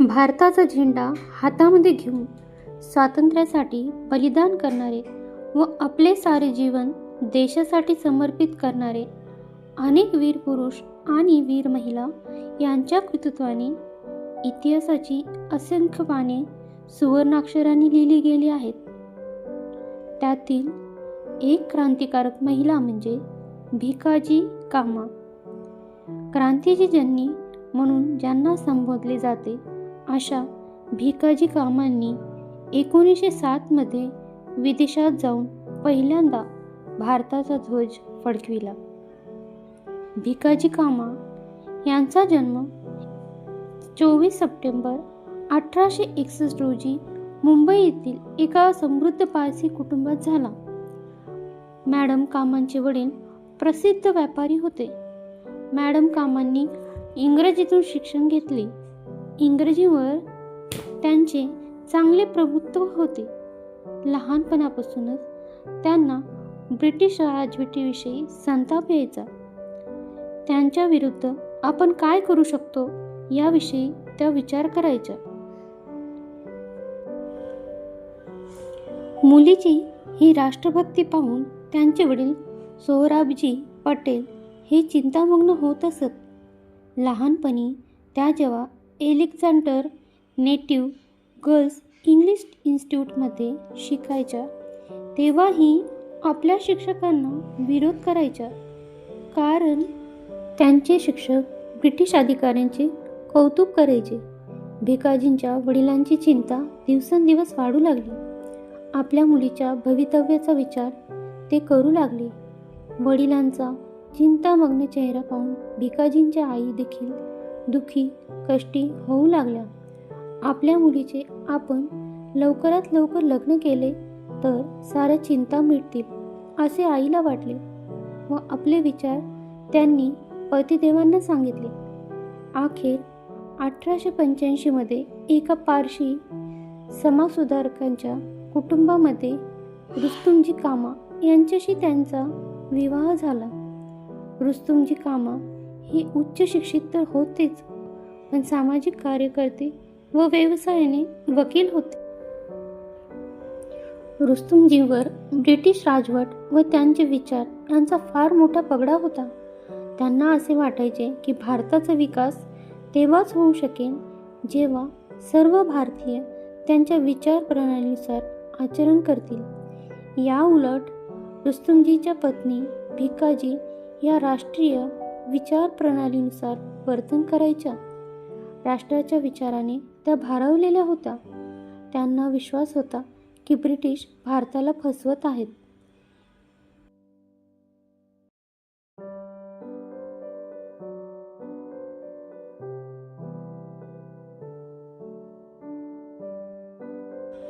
भारताचा झेंडा हातामध्ये घेऊन स्वातंत्र्यासाठी बलिदान करणारे व आपले सारे जीवन देशासाठी समर्पित करणारे अनेक वीर पुरुष आणि वीर महिला यांच्या कृतित्वाने इतिहासाची असंख्य पाने सुवर्णाक्षरांनी लिहिली गेली आहेत. त्यातील एक क्रांतिकारक महिला म्हणजे भिकाजी कामा. क्रांतीची जननी म्हणून ज्यांना संबोधले जाते अशा भिकाजी कामांनी एकोणीसशे सातमध्ये विदेशात जाऊन पहिल्यांदा भारताचा ध्वज फडकविला. भिकाजी कामा यांचा जन्म चोवीस सप्टेंबर अठराशे एकसष्ट रोजी मुंबई येथील एका समृद्ध पारसी कुटुंबात झाला. मॅडम कामांचे वडील प्रसिद्ध व्यापारी होते. मॅडम कामांनी इंग्रजीतून शिक्षण घेतले. इंग्रजीवर त्यांचे चांगले प्रभुत्व होते. लहानपणापासूनच त्यांना ब्रिटिश राजवटीविषयी संताप यायचा. त्यांच्या विरुद्ध आपण काय करू शकतो याविषयी त्या विचार करायच्या. मुलीची ही राष्ट्रभक्ती पाहून त्यांचे वडील सोहराबजी पटेल हे चिंतामग्न होत असत. लहानपणी त्या जेव्हा एलेक्झांडर नेटिव्ह गर्ल्स इंग्लिश इन्स्टिट्यूटमध्ये शिकायच्या तेव्हाही आपल्या शिक्षकांना विरोध करायच्या. कारण त्यांचे शिक्षक ब्रिटिश अधिकाऱ्यांचे कौतुक करायचे. भिकाजींच्या वडिलांची चिंता दिवसेंदिवस वाढू लागली. आपल्या मुलीच्या भवितव्याचा विचार ते करू लागले. वडिलांचा चिंतामग्न चेहरा पाहून भिकाजींच्या आई देखील दुखी कष्टी होऊ लागल्या. आपल्या मुलीचे आपण लवकरात लवकर लग्न केले तर साऱ्या चिंता मिटतील असे आईला वाटले व आपले विचार त्यांनी पतिदेवांना सांगितले. अखेर अठराशे पंच्याऐंशीमध्ये एका पारशी समाजसुधारकांच्या कुटुंबामध्ये रुस्तुमजी कामा यांच्याशी त्यांचा विवाह झाला. रुस्तुमजी कामा हे उच्च शिक्षित तर होतेच पण सामाजिक कार्यकर्ते व व्यवसायाने वकील होते. रुस्तुमजीवर ब्रिटिश राजवट व त्यांचे विचार यांचा फार मोठा पगडा होता. त्यांना असे वाटायचे की भारताचा विकास तेव्हाच होऊ शकेल जेव्हा सर्व भारतीय त्यांच्या विचार प्रणालीनुसार आचरण करतील. या उलट रुस्तुमजीच्या पत्नी भिकाजी या राष्ट्रीय विचार प्रणालीनुसार वर्तन करायच्या. राष्ट्राच्या विचाराने त्या भारावलेल्या होत्या. त्यांना विश्वास होता की ब्रिटिश भारताला फसवत आहेत.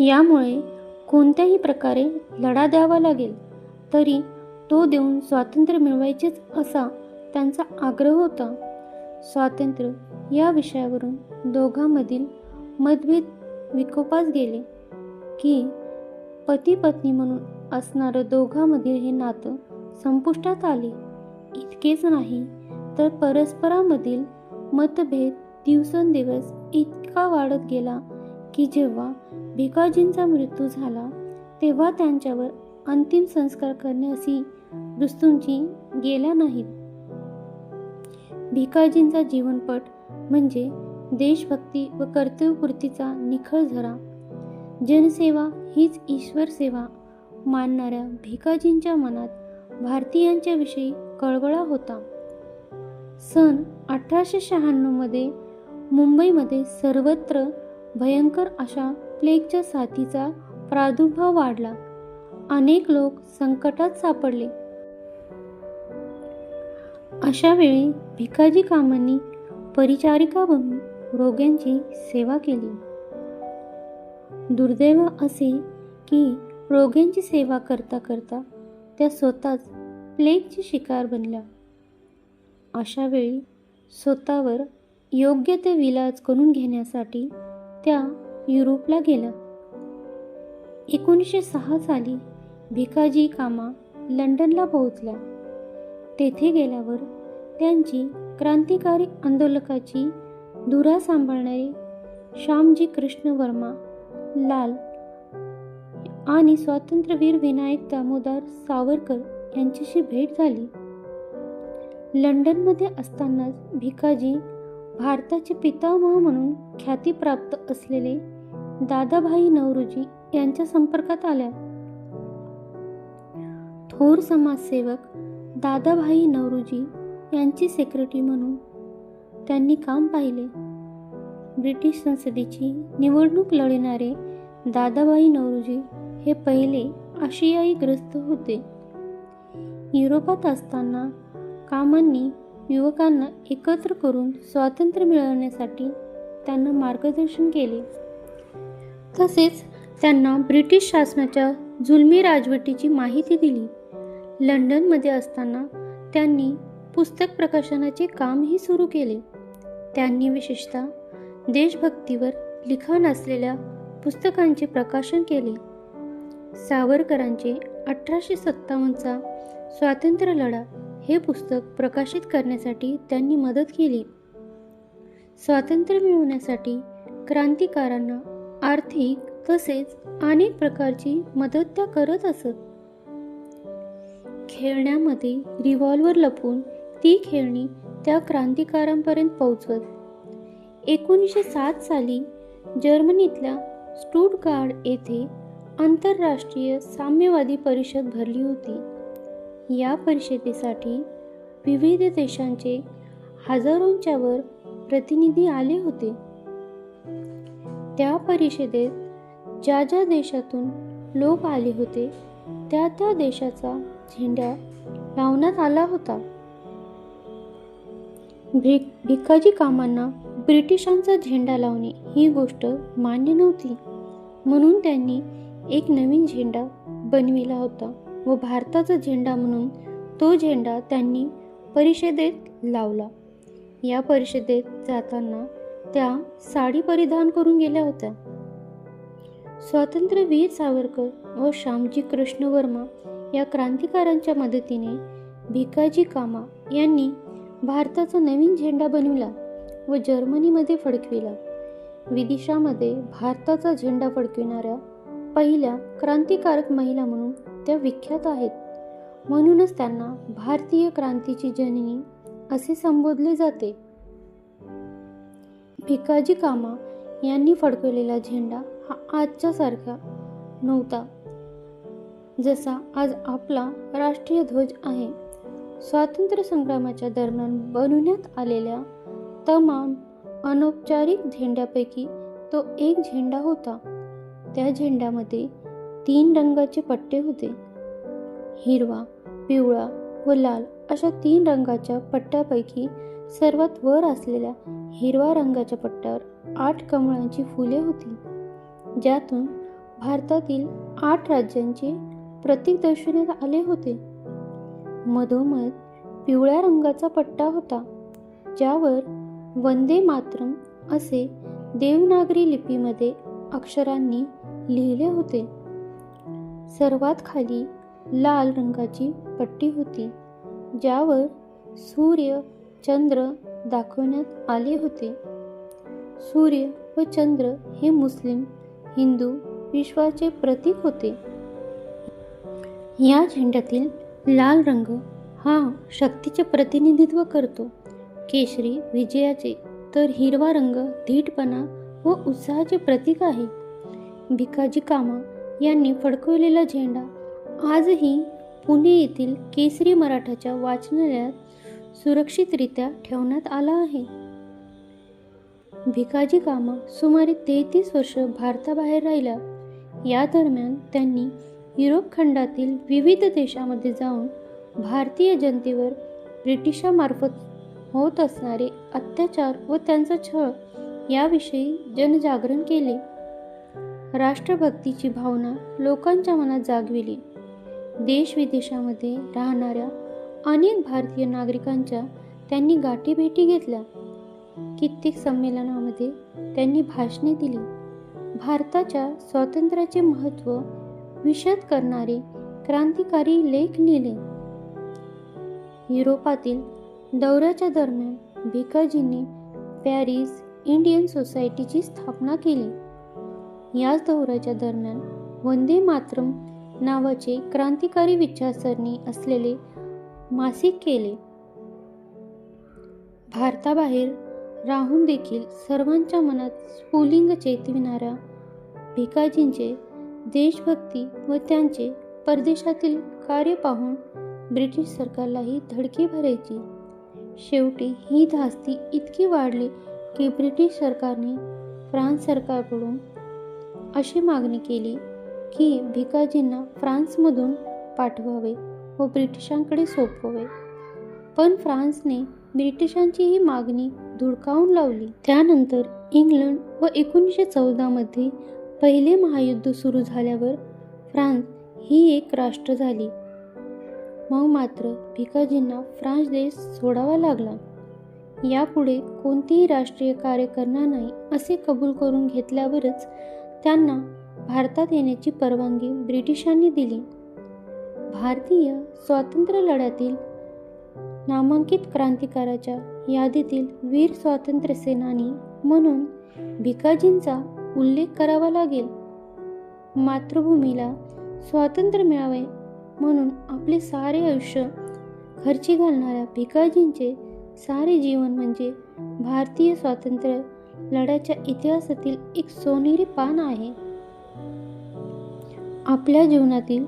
यामुळे कोणत्याही प्रकारे लढा द्यावा लागेल तरी तो देऊन स्वातंत्र्य मिळवायचेच असा त्यांचा आग्रह होता. स्वातंत्र्य या विषयावरून दोघांमधील मतभेद विकोपास गेले की पती पत्नी म्हणून असणारं दोघांमधील हे नातं संपुष्टात आले. इतकेच नाही तर परस्परामधील मतभेद दिवसेंदिवस इतका वाढत गेला की जेव्हा भिकाजींचा मृत्यू झाला तेव्हा त्यांच्यावर अंतिम संस्कार करण्यासी रुस्तुमजी गेल्या नाहीत. भिकाजींचा जीवनपट म्हणजे देशभक्ती व कर्तव्यपूर्तीचा निखळ झरा. जनसेवा हीच ईश्वर सेवा मानणाऱ्या भिकाजींच्या मनात भारतीयांच्या विषयी कळवळा होता. सन अठराशे शहाण्णवमध्ये मुंबईमध्ये सर्वत्र भयंकर अशा प्लेगच्या साथीचा प्रादुर्भाव वाढला. अनेक लोक संकटात सापडले. अशा वेळी भिकाजी कामांनी परिचारिका बनून रोग्यांची सेवा केली. दुर्दैव असे की रोग्यांची सेवा करता करता त्या स्वतःच प्लेगची शिकार बनल्या. अशा वेळी स्वतःवर योग्य ते विलाज करून घेण्यासाठी त्या युरोपला गेल्या. एकोणीसशे सहा साली भिकाजी कामा लंडनला पोहोचल्या. तेथे गेल्यावर त्यांची क्रांतिकारी आंदोलकाची धुरा सांभाळणारे श्यामजी कृष्ण वर्मा लाल आणि स्वातंत्र्यवीर विनायक दामोदर सावरकर यांच्याशी भेट झाली. लंडनमध्ये असतानाच भिकाजी भारताचे पितामह म्हणून ख्यातीप्राप्त असलेले दादाभाई नवरोजी यांच्या संपर्कात आल्या. थोर समाजसेवक दादाभाई नवरोजी यांची सेक्रेटरी म्हणून त्यांनी काम पाहिले. ब्रिटिश संसदेची निवडणूक लढणारे दादाभाई नवरोजी हे पहिले आशियाई ग्रस्त होते. युरोपात असताना कामांनी युवकांना एकत्र करून स्वातंत्र्य मिळवण्यासाठी त्यांना मार्गदर्शन केले. तसेच त्यांना ब्रिटिश शासनाच्या जुलमी राजवटीची माहिती दिली. लंडनमध्ये असताना त्यांनी पुस्तक प्रकाशनाचे कामही सुरू केले. त्यांनी विशेषतः देशभक्तीवर लिखाण असलेल्या पुस्तकांचे प्रकाशन केले. सावरकरांचे अठराशे सत्तावन्नचा स्वातंत्र्य लढा हे पुस्तक प्रकाशित करण्यासाठी त्यांनी मदत केली. स्वातंत्र्य मिळवण्यासाठी क्रांतिकारांना आर्थिक तसेच अनेक प्रकारची मदत त्या करत असत. खेळण्यामध्ये रिव्हॉल्वर लपवून ती खेळणी त्या क्रांतिकारांपर्यंत पोहोचवत. एकोणीसशे सात साली जर्मनीतल्या स्टुटगार्ड येथे आंतरराष्ट्रीय साम्यवादी परिषद भरली होती. या परिषदेसाठी विविध देशांचे हजारोंच्या वर प्रतिनिधी आले होते. त्या परिषदेत ज्या ज्या देशातून लोक आले होते त्या त्या देशाचा झेंडा लावण्यात आला होता. भिक भिकाजी कामांना ब्रिटिशांचा झेंडा लावणे ही गोष्ट मान्य नव्हती. म्हणून त्यांनी एक नवीन झेंडा बनविला होता व भारताचा झेंडा म्हणून तो झेंडा त्यांनी परिषदेत लावला. या परिषदेत जाताना त्या साडी परिधान करून गेल्या होत्या. स्वातंत्र्यवीर सावरकर व श्यामजी कृष्ण वर्मा या क्रांतिकारांच्या मदतीने भिकाजी कामा यांनी भारताचा नवीन झेंडा बनविला व जर्मनीमध्ये फडकविला. विदिशामध्ये भारताचा झेंडा फडकविणाऱ्या पहिल्या क्रांतिकारक महिला म्हणून त्या विख्यात आहेत. म्हणूनच त्यांना भारतीय क्रांतीची जननी असे संबोधले जाते. भिकाजी कामा यांनी फडकवलेला झेंडा हा आजच्यासारखा नव्हता. जसा आज आपला राष्ट्रीय ध्वज आहे. स्वातंत्र्य संग्रामाच्या दरम्यान बनवण्यात आलेल्या तमाम अनौपचारिक झेंड्यापैकी तो एक झेंडा होता. त्या झेंड्यामध्ये तीन रंगाचे पट्टे होते. हिरवा पिवळा व लाल अशा तीन रंगाच्या पट्ट्यापैकी सर्वात वर असलेल्या हिरवा रंगाच्या पट्ट्यावर आठ कमळांची फुले होती. ज्यातून भारतातील आठ राज्यांचे प्रतीक दर्शवण्यात आले होते. मधोमध पिवळ्या रंगाचा पट्टा होता ज्यावर वंदे मातरम असे देवनागरी लिपीमध्ये अक्षरांनी लिहिले होते. सर्वात खाली लाल रंगाची पट्टी होती ज्यावर सूर्य चंद्र दाखवण्यात आले होते. सूर्य व चंद्र हे मुस्लिम हिंदू विश्वाचे प्रतीक होते. या झेंड्यातील लाल रंग हा शक्तीचे प्रतिनिधित्व करतो. केशरी विजयाचे तर हिरवा रंग धीटपणा व उत्साहाचे प्रतीक आहे. भिकाजी कामा यांनी फडकवलेला झेंडा आजही पुणे येथील केसरी मराठाच्या वाचनालयात सुरक्षितरित्या ठेवण्यात आला आहे. भिकाजी कामा सुमारे तेहतीस वर्ष भारताबाहेर राहिल्या. या दरम्यान त्यांनी युरोप खंडातील विविध देशामध्ये जाऊन भारतीय जनतेवर ब्रिटिशामार्फत होत असणारे अत्याचार व त्यांचा छळ याविषयी जनजागरण केले. राष्ट्रभक्तीची भावना लोकांच्या मनात जागविली. देश विदेशामध्ये राहणाऱ्या अनेक भारतीय नागरिकांच्या त्यांनी गाठीभेटी घेतल्या. कित्येक संमेलनामध्ये त्यांनी भाषणे दिली. भारताच्या स्वातंत्र्याचे महत्त्व विशद करणारे क्रांतिकारी लेख लिहिले. युरोपातील दौऱ्याच्या दरम्यान भिकाजींनी पॅरिस इंडियन सोसायटीची स्थापना केली. याच दौऱ्याच्या दरम्यान वंदे मातरम नावाचे क्रांतिकारी विचारसरणी असलेले मासिक केले. भारताबाहेर राहून देखील सर्वांच्या मनात स्फुलिंग चेतविणाऱ्या भिकाजींचे देशभक्ती व त्यांचे परदेशातील कार्य पाहून ब्रिटिश सरकारलाही धडकी भरायची. शेवटी ही धास्ती इतकी वाढली की ब्रिटिश सरकारने फ्रान्स सरकारकडून अशी मागणी केली की भिकाजींना फ्रान्समधून पाठवावे व ब्रिटिशांकडे सोपवावे. पण फ्रान्सने ब्रिटिशांची ही मागणी धुडकावून लावली. त्यानंतर इंग्लंड व एकोणीसशे चौदामध्ये पहिले महायुद्ध सुरू झाल्यावर फ्रान्स ही एक राष्ट्र झाली. मग मात्र भिकाजींना फ्रान्स देश सोडावा लागला. यापुढे कोणतेही राष्ट्रीय कार्य करणार नाही असे कबूल करून घेतल्यावरच त्यांना भारतात येण्याची परवानगी ब्रिटिशांनी दिली. भारतीय स्वातंत्र्य लढ्यातील नामांकित क्रांतिकाराच्या यादीतील वीर स्वातंत्र्य सेनानी म्हणून भिकाजींचा उल्लेख करावा लागेल. मातृभूमीला स्वातंत्र्य मिळावे म्हणून आपले सारे आयुष्य खर्ची घालणाऱ्या भिकाजींचे सारे जीवन म्हणजे भारतीय स्वातंत्र्य लढ्याच्या इतिहासातील एक सोनेरी पान आहे. आपल्या जीवनातील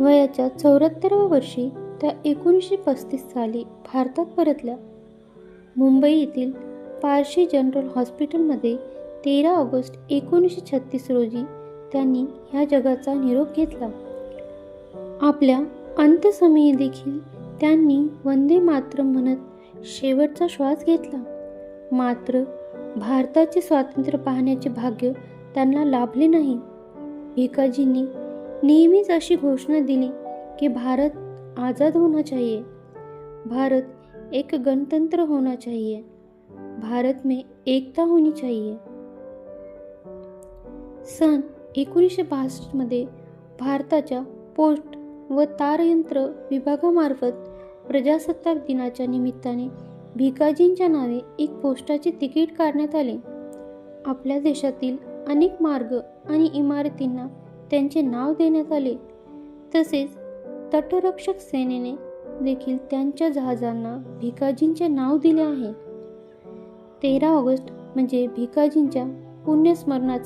वयाच्या चौऱ्याहत्तराव्या वर्षी त्या एकोणीसशे पस्तीस साली भारतात परतल्या. मुंबई येथील पारशी जनरल हॉस्पिटलमध्ये तेरा ऑगस्ट एकोणीसशे छत्तीस रोजी त्यांनी ह्या जगाचा निरोप घेतला. आपल्या अंत्यसमयी देखील त्यांनी वंदे मातरम म्हणत शेवटचा श्वास घेतला. मात्र भारताचे स्वातंत्र्य पाहण्याचे भाग्य त्यांना लाभले नाही. भिकाजींनी नेहमीच अशी घोषणा दिली की भारत आझाद होना चाहिए भारत एक गणतंत्र होना चाहिए भारत में एकता होनी चाहिए सन एकोणीसशे बासष्टमध्ये भारताच्या पोस्ट व तारयंत्र विभागामार्फत प्रजासत्ताक दिनाच्या निमित्ताने भिकाजींच्या नावे एक पोस्टाचे तिकीट काढण्यात आले. आपल्या देशातील अनेक मार्ग आणि इमारतींना त्यांचे नाव देण्यात आले. तसेच तटरक्षक सेनेने देखील त्यांच्या जहाजांना भिकाजींचे नाव दिले आहे. तेरा ऑगस्ट म्हणजे भिकाजींच्या पुण्यस्मरणाचा